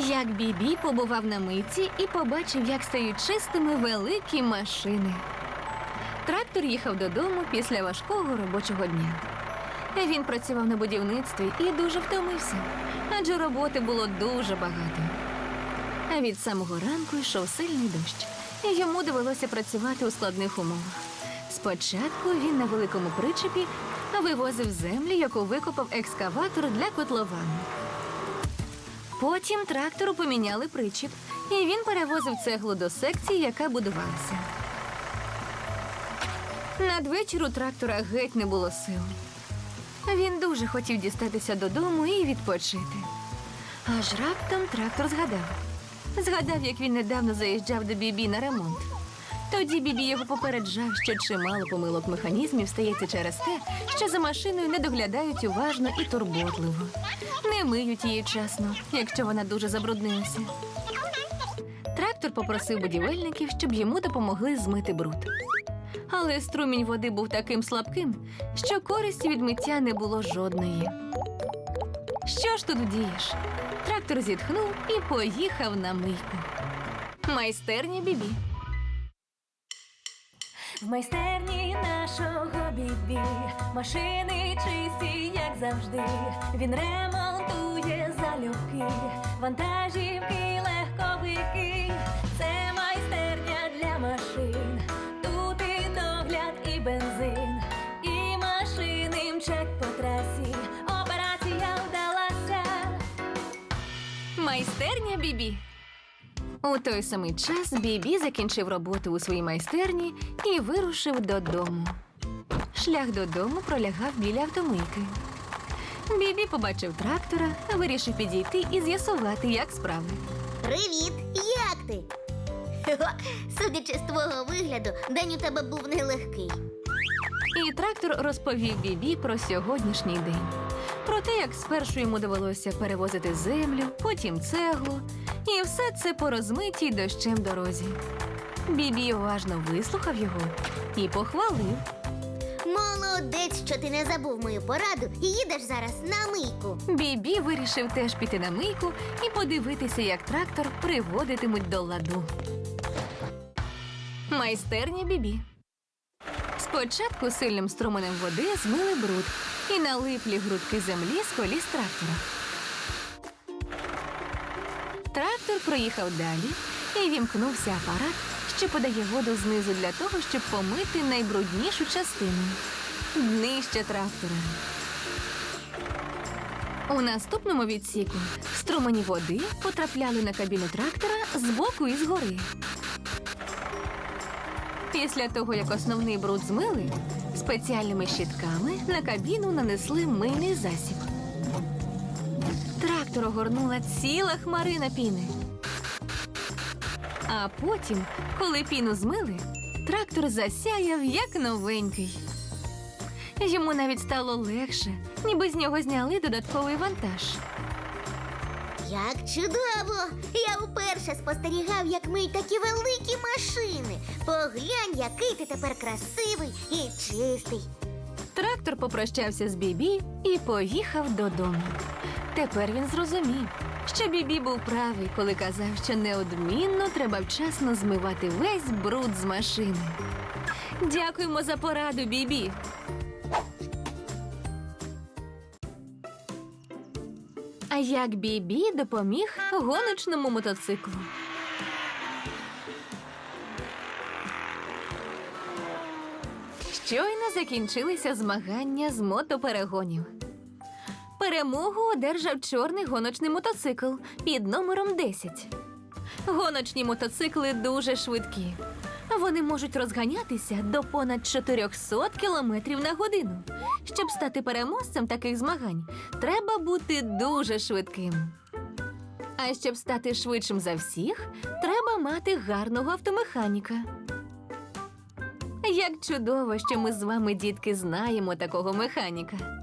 Як Бібі побував на митці і побачив, як стають чистими великі машини. Трактор їхав додому після важкого робочого дня. Він працював на будівництві і дуже втомився, адже роботи було дуже багато. А від самого ранку йшов сильний дощ, і йому довелося працювати у складних умовах. Спочатку він на великому причепі вивозив землю, яку викопав екскаватор для котловану. Потім трактору поміняли причіп, і він перевозив цеглу до секції, яка будувалася. Надвечір у трактора геть не було сил. Він дуже хотів дістатися додому і відпочити. Аж раптом трактор згадав. Згадав, як він недавно заїжджав до Бібі на ремонт. Тоді Бібі його попереджав, що чимало помилок механізмів стається через те, що за машиною не доглядають уважно і турботливо. Не миють її вчасно, якщо вона дуже забруднилася. Трактор попросив будівельників, щоб йому допомогли змити бруд. Але струмінь води був таким слабким, що користі від миття не було жодної. Що ж тут вдієш? Трактор зітхнув і поїхав на мийку. Майстерня Бібі. В майстерні нашого бібі машини чисті, як завжди. Він ремонтує залюбки, вантажівки, легковики. Це майстерня для машин. У той самий час Бібі закінчив роботу у своїй майстерні і вирушив додому. Шлях додому пролягав біля автомийки. Бібі побачив трактора, вирішив підійти і з'ясувати, як справи. Привіт! Як ти? Судячи з твого вигляду, день у тебе був нелегкий. І трактор розповів Бібі про сьогоднішній день. Про те, як спершу йому довелося перевозити землю, потім цеглу, і все це по розмитій дощем дорозі. Бібі уважно вислухав його і похвалив. Молодець, що ти не забув мою пораду і їдеш зараз на мийку. Бібі вирішив теж піти на мийку і подивитися, як трактор приводитимуть до ладу. Майстерня Бібі. Спочатку сильним струменем води змили бруд і налиплі грудки землі з коліс трактора. Трактор проїхав далі і вімкнувся апарат, що подає воду знизу для того, щоб помити найбруднішу частину днище трактора. У наступному відсіку струмені води потрапляли на кабіну трактора збоку і згори. Після того, як основний бруд змили, спеціальними щітками на кабіну нанесли мийний засіб. Трактор огорнула ціла хмарина піни. А потім, коли піну змили, трактор засяяв як новенький. Йому навіть стало легше, ніби з нього зняли додатковий вантаж. Як чудово! Я вперше спостерігав, як миють такі великі машини. Поглянь, який ти тепер красивий і чистий. Трактор попрощався з Бібі і поїхав додому. Тепер він зрозумів, що Бібі був правий, коли казав, що неодмінно треба вчасно змивати весь бруд з машини. Дякуємо за пораду, Бібі. А як Бібі допоміг гоночному мотоциклу? Щойно закінчилися змагання з мотоперегонів. Перемогу одержав чорний гоночний мотоцикл під номером 10. Гоночні мотоцикли дуже швидкі. Вони можуть розганятися до понад 400 км на годину. Щоб стати переможцем таких змагань, треба бути дуже швидким. А щоб стати швидшим за всіх, треба мати гарного автомеханіка. Як чудово, що ми з вами, дітки, знаємо такого механіка.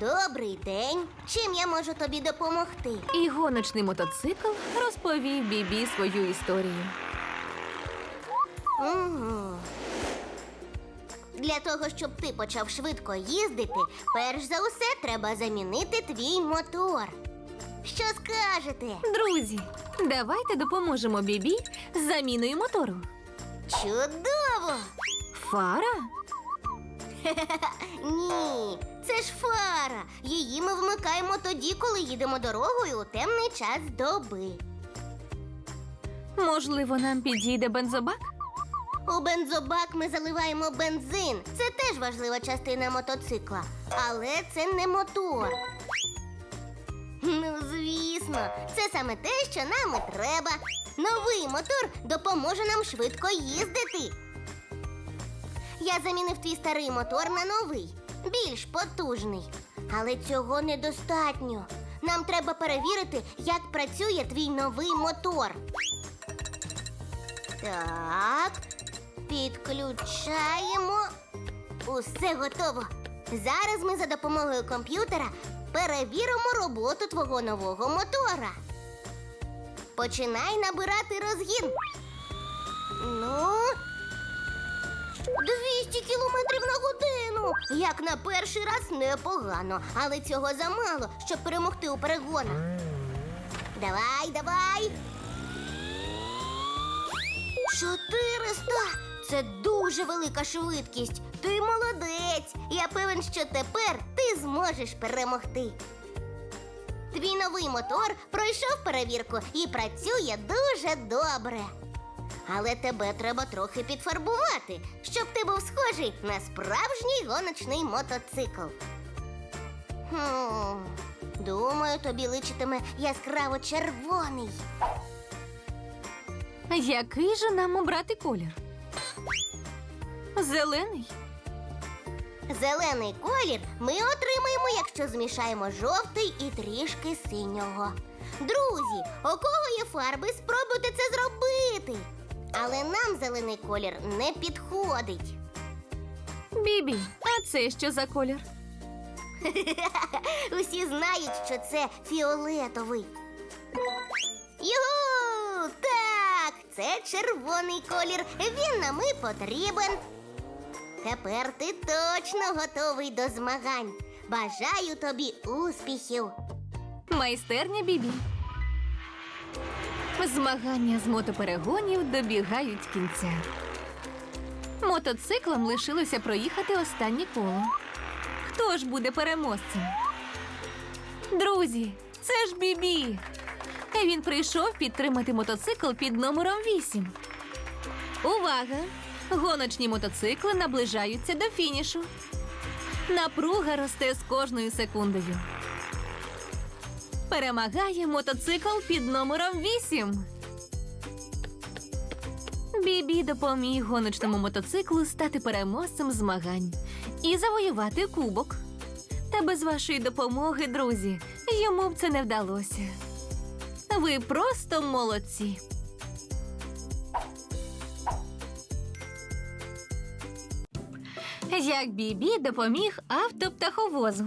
Добрий день. Чим я можу тобі допомогти? І гоночний мотоцикл розповів Бібі свою історію. Угу. Для того, щоб ти почав швидко їздити, перш за усе треба замінити твій мотор. Що скажете? Друзі, давайте допоможемо Бібі з заміною мотору. Чудово! Фара? Ні, це ж фара. Її ми вмикаємо тоді, коли їдемо дорогою у темний час доби. Можливо, нам підійде бензобак? У бензобак ми заливаємо бензин. Це теж важлива частина мотоцикла. Але це не мотор. Ну, звісно, це саме те, що нам і треба. Новий мотор допоможе нам швидко їздити. Я замінив твій старий мотор на новий, більш потужний. Але цього недостатньо. Нам треба перевірити, як працює твій новий мотор. Так, підключаємо. Усе готово. Зараз ми за допомогою комп'ютера перевіримо роботу твого нового мотора. Починай набирати розгін. Ну. 200 кілометрів на годину. Як на перший раз непогано, але цього замало, щоб перемогти у перегонах. Давай, давай. 400! Це дуже велика швидкість. Ти молодець. Я певен, що тепер ти зможеш перемогти. Твій новий мотор пройшов перевірку і працює дуже добре. Але тебе треба трохи підфарбувати, щоб ти був схожий на справжній гоночний мотоцикл. Хм, думаю, тобі личитиме яскраво червоний. Який же нам обрати колір? Зелений? Зелений колір ми отримаємо, якщо змішаємо жовтий і трішки синього. Друзі, у кого є фарби, спробуйте це зробити. Але нам зелений колір не підходить. Бібі, а це що за колір? Усі знають, що це фіолетовий. Югу! Так, це червоний колір. Він нам і потрібен. Тепер ти точно готовий до змагань. Бажаю тобі успіхів. Майстерня Бібі. Змагання з мотоперегонів добігають кінця. Мотоциклам лишилося проїхати останнє коло. Хто ж буде переможцем? Друзі, це ж Бібі. Він прийшов підтримати мотоцикл під номером 8. Увага! Гоночні мотоцикли наближаються до фінішу. Напруга росте з кожною секундою. Перемагає мотоцикл під номером 8. Бібі допоміг гоночному мотоциклу стати переможцем змагань і завоювати кубок. Та без вашої допомоги, друзі, йому б це не вдалося. Ви просто молодці. Як Бібі допоміг автоптаховозу.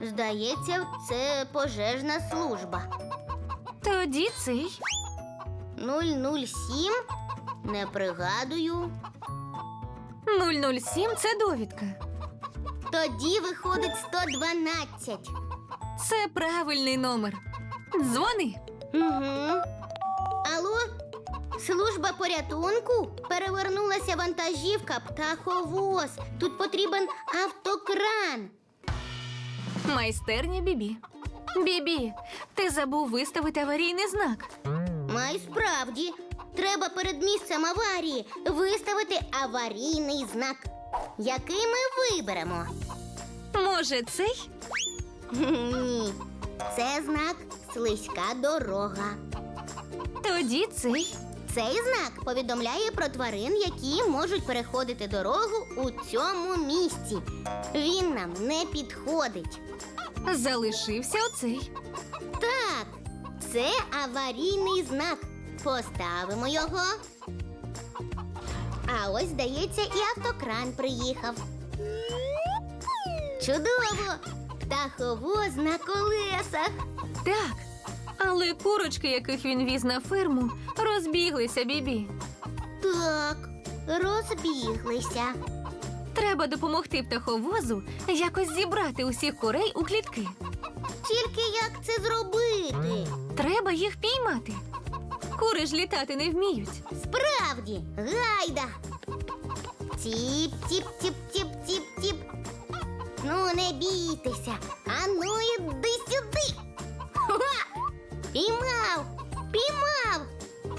Здається, це пожежна служба. Тоді цей. 007? Не пригадую. 007 – це довідка. Тоді виходить 112. Це правильний номер. Дзвони. Угу. Алло? Служба порятунку? Перевернулася вантажівка птаховоз. Тут потрібен автокран. Майстерня Бібі. Бібі, ти забув виставити аварійний знак. Май справді. Треба перед місцем аварії виставити аварійний знак. Який ми виберемо? Може, цей? Ні. Це знак слизька дорога. Тоді цей. Цей знак повідомляє про тварин, які можуть переходити дорогу у цьому місці. Він нам не підходить. Залишився оцей. Так, це аварійний знак. Поставимо його. А ось, здається, і автокран приїхав. Чудово! Птаховоз на колесах. Так. Але курочки, яких він віз на ферму, розбіглися, Бібі. Так, розбіглися. Треба допомогти птаховозу якось зібрати усіх курей у клітки. Тільки як це зробити? Треба їх піймати. Кури ж літати не вміють. Справді, гайда. Тіп, тіп, тіп, тіп, тіп, тіп. Ну, не бійтеся. А ну іди сюди. Ха! Піймав! Піймав!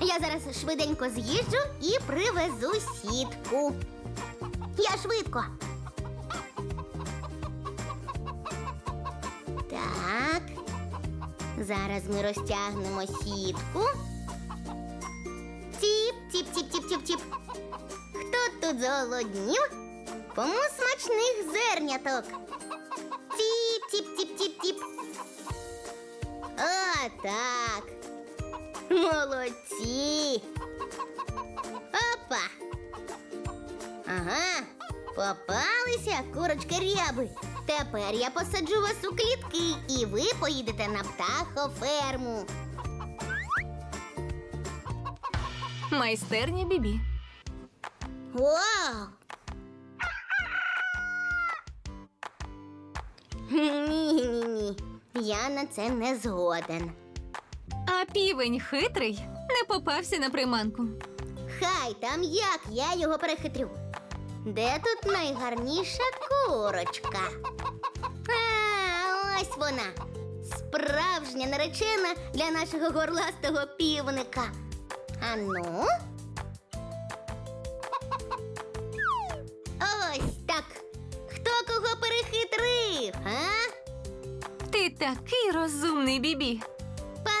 Я зараз швиденько з'їжджу і привезу сітку. Я швидко. Так. Зараз ми розтягнемо сітку. Тіп, тіп, тіп, тіп, тіп, тіп. Хто тут зголоднів? Кому смачних зерняток. Тіп, тіп, тіп, тіп, тіп. О, так. Молодці. Опа. Ага, попалися курочки ряби. Тепер я посаджу вас у клітки, і ви поїдете на птахоферму. Майстерня Бібі. Вау! Ні-ні-ні. Я на це не згоден. А півень хитрий не попався на приманку. Хай там як я його перехитрю. Де тут найгарніша курочка? А, ось вона. Справжня наречена для нашого горластого півника. А ну. Ось так. Хто кого перехитрив? А? Ти такий розумний, Бібі.